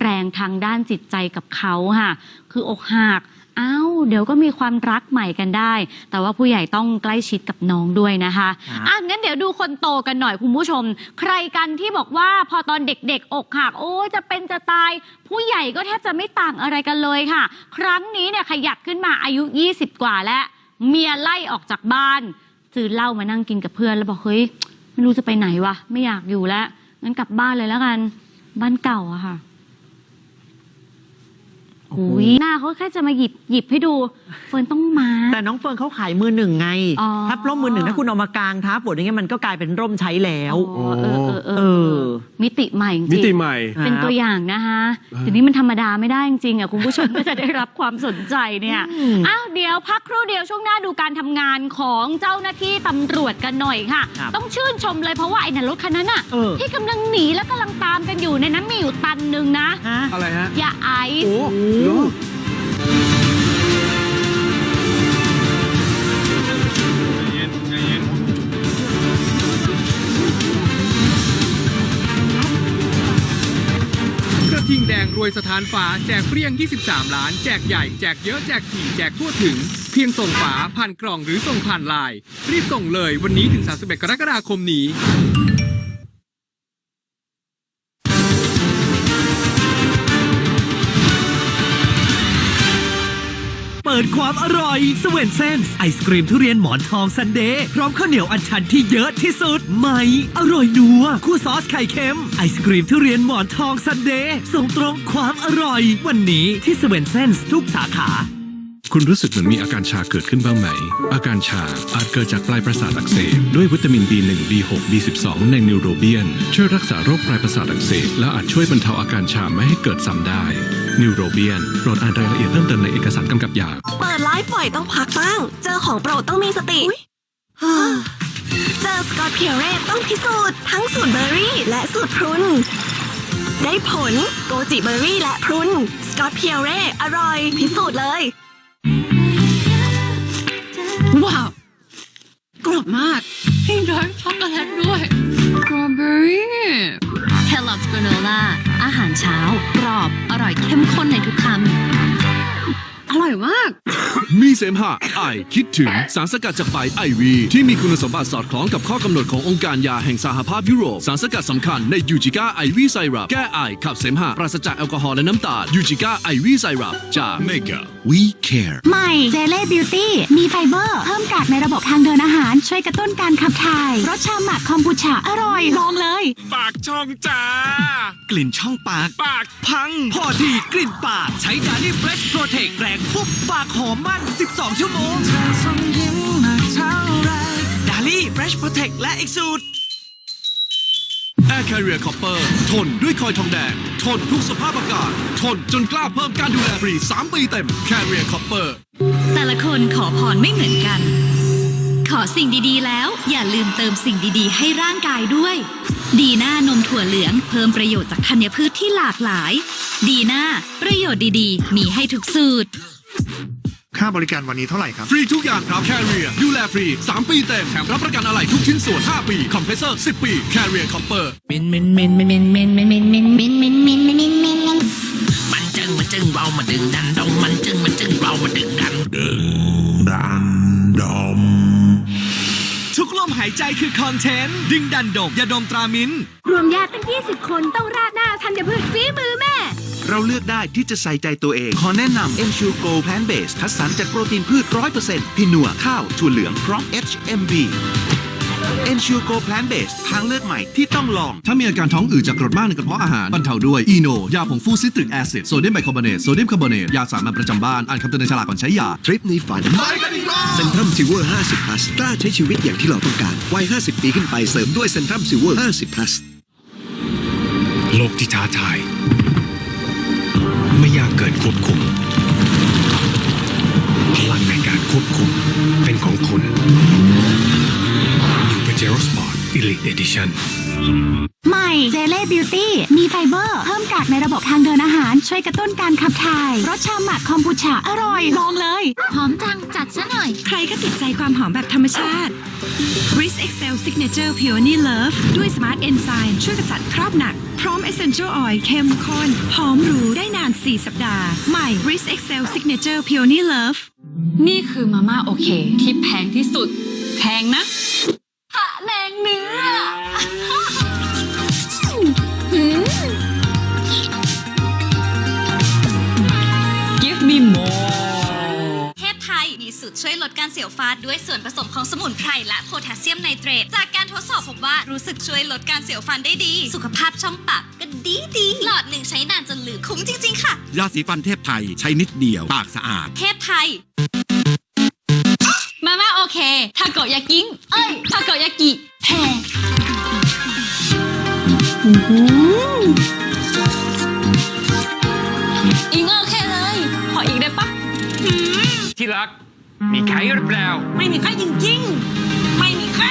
แรงทางด้านจิตใจกับเขาค่ะ คืออกหักอ้าวเดี๋ยวก็มีความรักใหม่กันได้ แต่ว่าผู้ใหญ่ต้องใกล้ชิดกับน้องด้วยนะคะอะงั้นเดี๋ยวดูคนโตกันหน่อยคุณผู้ชม ใครกันที่บอกว่าพอตอนเด็กๆ อกหักโอ้จะเป็นจะตาย ผู้ใหญ่ก็แทบจะไม่ต่างอะไรกันเลยค่ะ ครั้งนี้เนี่ยขยับขึ้นมาอายุ 20 กว่าแล้ว เมียไล่ออกจากบ้านซื้อเหล้ามานั่งกินกับเพื่อนแล้วบอกเฮ้ยไม่รู้จะไปไหนวะไม่อยากอยู่แล้วงั้นกลับบ้านเลยแล้วกัน บ้านเก่าอะค่ะ อ้โอ้โหยหน้าเขาแค่จะมาหยิบหยิบให้ดู เฟิร์นต้องมา แต่น้องเฟิร์นเขาขายมือหนึ่งไงอ๋อ ถ้าร่มมือหนึ่งถ้าคุณเอามากางทับปวดอย่างเงี้ยมันก็กลายเป็นร่มใช้แล้ว อ๋อเออเออเออเอเอออมิติใหม่จริงมิติใหม่ เป็นตัวอย่างนะคะอ่าทีนี้มันธรรมดาไม่ได้จริงๆอะคุณผู้ชมก็จะได้รับความสนใจเนี่ยอืมอ้าวเดี๋ยวพักครู่เดียวช่วงหน้าดูการทำงานของเจ้าหน้าที่ตำรวจกันหน่อยค่ะ ครับต้องชื่นชมเลยเพราะว่าไอ้นั่นรถคันนั้นอะเออ ที่กำลังหนีและกำลังตามกันอยู่ในนั้นมีอยู่ตันหนึ่งนะ ฮะ อะไรฮะอย่าไอซ์โอ้เห สถานฝาแจกเปรี้ยง 23 ล้าน แจกใหญ่ แจกเยอะ แจกถี่ แจกทั่วถึง เพียงส่งฝาผ่านกล่องหรือส่งผ่านไลน์รีบส่งเลยวันนี้ถึง 31 กรกฎาคมนี้ ปิดความอร่อยสเวนเซนส์ไอศกรีมทุเรียนหมอนทองซันเดย์พร้อมข้าวเหนียวอันชันที่เยอะที่สุดใหม่อร่อยนัวคู่ซอสไข่เค็ม ไอศกรีมทุเรียนหมอนทองซันเดย์ส่งตรงความอร่อย วันนี้ที่สเวนเซนส์ทุกสาขาคุณรู้สึกเหมือนมีอาการชาเกิดขึ้นบ้างไหม อาการชาอาจเกิดจากปลายประสาทอักเสบด้วยวิตามิน B1 B6 B12 ในนิวโรเบียน ช่วยรักษาโรคปลายประสาทอักเสบและอาจช่วยบรรเทาอาการชาไม่ให้เกิดซ้ำได้ นิวโรเบียนโปรดอ่านรายละเอียดเพิ่มเติมในเอก สารกำกับยาเปิดไลฟ์บ่อยต้องพักบ้าง เจอของโปรดต้องมีสติ เจอสกอตเพียเรต้องพิสูจน์ทั้งสูตรเบอร์รี่และสูตรพรุน ได้ผลโกจิเบอร์รี่และพรุน สกอตเพียเรอร่อย พิสูจน์เลย ว้าว กรอบมากให้ดาร์กช็อกโกแลตด้วยสตรอเบอรี่เฮลล์สกราโนล่าอาหารเช้า กรอบ อร่อยเข้มข้นในทุกคำ อร่อยมาก มีเสมหะไอคิดถึงสารสกัดจากใบไอวีที่มีคุณสมบัติสอดคล้องกับข้อกำหนดขององค์การยาแห่งสหภาพยุโรป สารสกัดสำคัญในยูจิก้าไอวีไซรัปแก้ไอขับเสมหะปราศจากแอลกอฮอล์และน้ำตาลยูจิก้าไอวีไซรัปจากเมกา We Care ใหม่เจเล่บิวตี้มีไฟเบอร์ เพิ่มกากในระบบทางเดินอาหาร ช่วยกระตุ้นการขับถ่ายรสชาหมักคอมบูชาอร่อยลองเลย ปากช่องจ้ากลิ่นช่องปาก ปากพัง พอทีกลิ่นปาก ใช้ดาลี่เฟรชโปรเทคแรงปุ๊บปากหอมมั่น12 ชั่วโมงดาลี่เฟรชโปรเทคและอีกสูตร Air Carrier Copper ทนด้วยคอยทองแดง ทนทุกสภาพอากาศ ทนจนกล้าเพิ่มการดูแลฟรี 3 ปีเต็ม Carrier Copper แต่ละคนขอพรไม่เหมือนกัน ขอสิ่งดีๆ แล้ว อย่าลืมเติมสิ่งดีๆ ให้ร่างกายด้วย ดีหน้านมถั่วเหลืองเพิ่มประโยชน์จากธัญพืชที่หลากหลาย ดีหน้าประโยชน์ดีๆ มีให้ทุกสูตร ค่าบริการวันนี้เท่าไหร่ครับ ฟรีทุกอย่างครับ Carrier ดูแลฟรี 3 ปีเต็มแถมรับประกันอะไหล่ทุกชิ้นส่วน 5 ปีคอมเพรสเซอร์ 10 ปี Carrier Copper มินมินมินมินมินมินมินมินมินมินมินมินมินมินมินมินมันจึงมันจึงเรามาดึงดันดงมันจึงมันจึงเรามาดึงดันดึงดันดมทุกลมหายใจคือคอนเทนต์ดึงดันดมยาดมตรามินรวมญาติตั้ง 20 คนต้องราดหน้าธัญพืชฝีมือแม่ เราเลือกได้ที่จะใส่ใจตัวเอง ขอแนะนำ m อ็ม Go Plant Base คัดสรรจากโปรตีนพืช100%พินัวข้าวถั่วเหลืองพร้อม HMB m อ็ม Go Plant Base ทางเลือกใหม่ที่ต้องลอง ถ้ามีอาการท้องอืดจากกรดมากในกระเพาะอาหารบรรเทาด้วย อีโน ยาผงฟูซิตริกแอซิดโซเดียมไบคาร์บอเนตโซเดียมคาร์บอเนตยาสามัญประจำบ้าน อ่านคำเตือนในฉลากก่อนใช้ยา ทริปนี้ฝันเซนทรัมซิลเวอร์ 50 plus กล้าใช้ชีวิตอย่างที่เราต้องการวัย 50 ปีขึ้นไปเสริมด้วยเซนทรัมซิลเวอร์ 50 plus โลกที่ท้าทาย ไม่ยากเกินควบคุม พลังในการควบคุมเป็นของคุณ New Pajero Sport Elite Edition ใหม่เจเล่บิวตี้มีไฟเบอร์ เพิ่มกากในระบบทางเดินอาหาร ช่วยกระตุ้นการขับถ่ายรสชาหมักคอมบูชาอร่อยลองเลย หอมจังจัดซะหน่อย ใครก็ติดใจความหอมแบบธรรมชาติ Chris Excel Signature Peony Love ด้วย Smart Enzyme ช่วยกำจัดคราบหนัก พร้อม Essential Oil เข้มข้นหอมหรูได้นาน 4 สัปดาห์ ใหม่ Chris Excel Signature Peony Love นี่คือมาม่าโอเค ที่แพงที่สุด แพงนะ สูตรช่วยลดการเสียวฟาดด้วยส่วนผสมของสมุนไพรและโพแทสเซียมไนเตรต จากการทดสอบพบว่ารู้สึกช่วยลดการเสียวฟันได้ดี สุขภาพช่องปากก็ดีดีหลอดหนึ่งใช้นานจนลืมคุ้มจริง ๆ ค่ะ ยาสีฟันเทพไทยใช้นิดเดียว ปากสะอาด เทพไทย มาม่าโอเคทาโกยากิงเอ้ยทาโกยากิแพง มีไข่หรือเปล่า ไม่มีใครจริงๆ ไม่มีใคร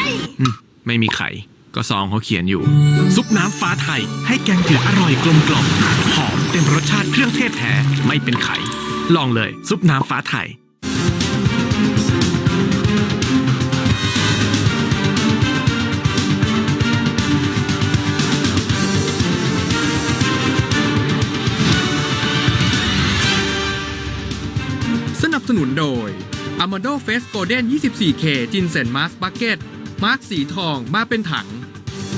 ไม่มีไข่ ก็ซองเขาเขียนอยู่ ซุปน้ำฟ้าไทย ให้แกงเผือกอร่อยกลมกล่อมหอมเต็มรสชาติเครื่องเทศแท้ ไม่เป็นไข่ ลองเลย ซุปน้ำฟ้าไทย สนับสนุนโดย Amado Face Golden 24K จินเซนมาสบักเก็ตมาร์คสีทองมาเป็นถัง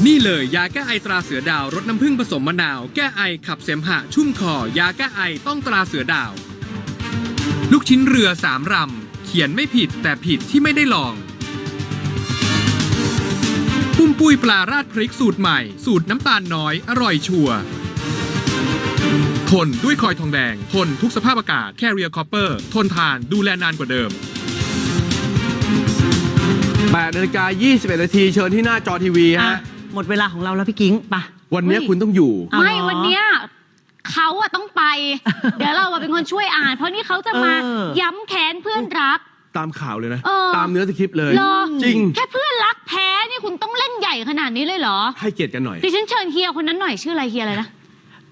นี่เลยยาแก้ไอตราเสือดาวรสน้ำผึ้งผสมมะนาว แก้ไอขับเสมหะชุ่มคอ ยาแก้ไอต้องตราเสือดาว ลูกชิ้นเรือสามรำเขียนไม่ผิดแต่ผิดที่ไม่ได้ลองปุ้มปุ้ยปลาราดพริกสูตรใหม่ สูตรน้ำตาลน้อยอร่อยชัวร์ทนด้วยคอยทองแดง ทนทุกสภาพอากาศ Carrier Copper ทนทานดูแลนานกว่าเดิม 8นาฬิกา21 นาทีเชิญที่หน้าจอทีวีอะฮะ หมดเวลาของเราแล้วพี่กิ้งไปะวันนี้คุณต้องอยู่ เอาไม่เหรอวันเนี้ยเขาอะต้องไป เดี๋ยวเราอะเป็นคนช่วยอ่าน เพราะนี่เขาจะมาเออ ย้ำแค้นเพื่อนรัก ตามข่าวเลยนะ เออ ตามเนื้อสคริปต์เลย เหรอจริง แค่เพื่อนรักแพ้นี่คุณต้องเล่นใหญ่ขนาดนี้เลยเหรอให้เกียรติกันหน่อย ดิฉันเชิญเฮียคนนั้นหน่อยชื่ออะไรเฮียอะไรนะ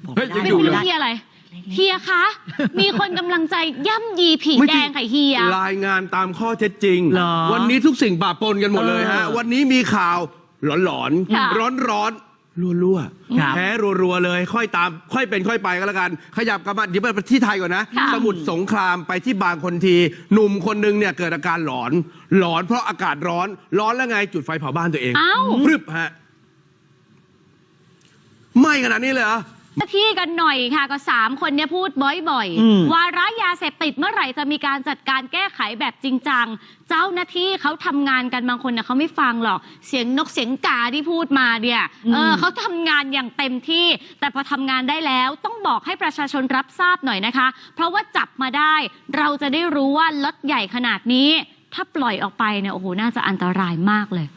บอกเฮ้ยไม่ยังได้อยู่ไม่เลรู้ยเฮียอะไร เฮียคะ มีคนกำลังใจย่ำยีผีไม่แดจริงไข่เฮีย รายงานตามข้อเท็จจริง เหรอวันนี้ทุกสิ่งปะปนกันหมดเลยฮะ เออวันนี้มีข่าวหลอนค่ะๆร้อนๆรั่วครับ ๆแพ้รัวๆเลย ค่อยตาม ค่อยเป็นค่อยไปก็แล้วกัน ขยับกลับมาเดี๋ยวไปที่ไทยก่อนนะค่ะสมุทรสงครามไปที่บางคนที หนุ่มคนหนึงเนี่ยเกิดอาการหลอน หลอนเพราะอากาศร้อน ร้อนแล้วไงจุดไฟเผาบ้านตัวเองเอ้าพรึบฮะไหม่ขนาดนี้เลยเหรอหน้า ที่กันหน่อยค่ะก็สามคนเนี้ยพูดบ่อยอืม ๆ วาระยาเสพติดเมื่อไหร่จะมีการจัดการแก้ไขแบบจริงจัง เจ้าหน้าที่เขาทำงานกันบางคนเนี่ยเขาไม่ฟังหรอก เสียงนกเสียงกาที่พูดมาเนี่ยเออเขาทำงานอย่างเต็มที่ แต่พอทำงานได้แล้วต้องบอกให้ประชาชนรับทราบหน่อยนะคะ เพราะว่าจับมาได้ เราจะได้รู้ว่าล็อตใหญ่ขนาดนี้ ถ้าปล่อยออกไปเนี่ยโอ้โหน่าจะอันตรายมากเลย